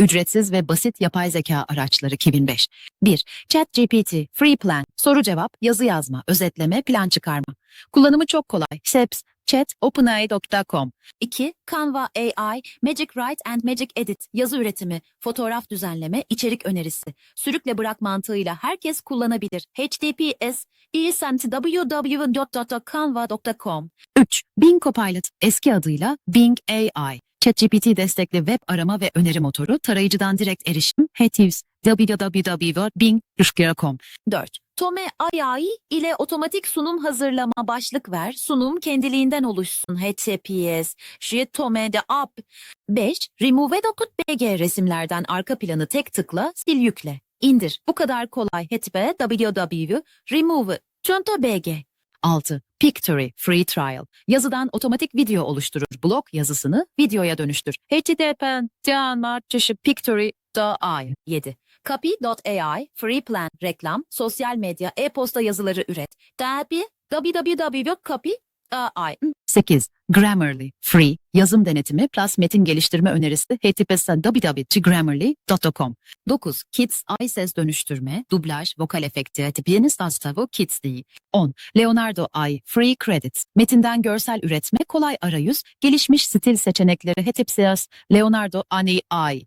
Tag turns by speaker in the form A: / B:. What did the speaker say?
A: Ücretsiz ve basit yapay zeka araçları 2005. 1. ChatGPT, Free Plan, soru cevap, yazı yazma, özetleme, plan çıkarma. Kullanımı çok kolay. Steps, chat, openai.com. 2. Canva AI, Magic Write and Magic Edit, yazı üretimi, fotoğraf düzenleme, içerik önerisi. Sürükle bırak mantığıyla herkes kullanabilir. HTTPS, www.canva.com 3. Bing Copilot, eski adıyla Bing AI. ChatGPT destekli web arama ve öneri motoru, tarayıcıdan direkt erişim, HTTPS, www.bing.com 4. Tome AI ile otomatik sunum hazırlama başlık ver, sunum kendiliğinden oluşsun, HTTPS, Tome app. 5. Remove.bg resimlerden arka planı tek tıkla, sil yükle. İndir. Bu kadar kolay. HTTP www.remove.bg 6. Pictory Free Trial. Yazıdan otomatik video oluşturur. Blog yazısını videoya dönüştür. HTTP Pictory.ai 7. Copy.ai Free Plan Reklam, sosyal medya, e-posta yazıları üret. Tabi www.copy.ai 8. Grammarly. Free. Yazım denetimi plus metin geliştirme önerisi https www.grammarly.com 9. Kids Ay ses dönüştürme, dublaj, vokal efekti, tipiyeniz tastavu Kids 10. Leonardo Ay. Free Credits. Metinden görsel üretme, kolay arayüz, gelişmiş stil seçenekleri https Leonardo Ani Ay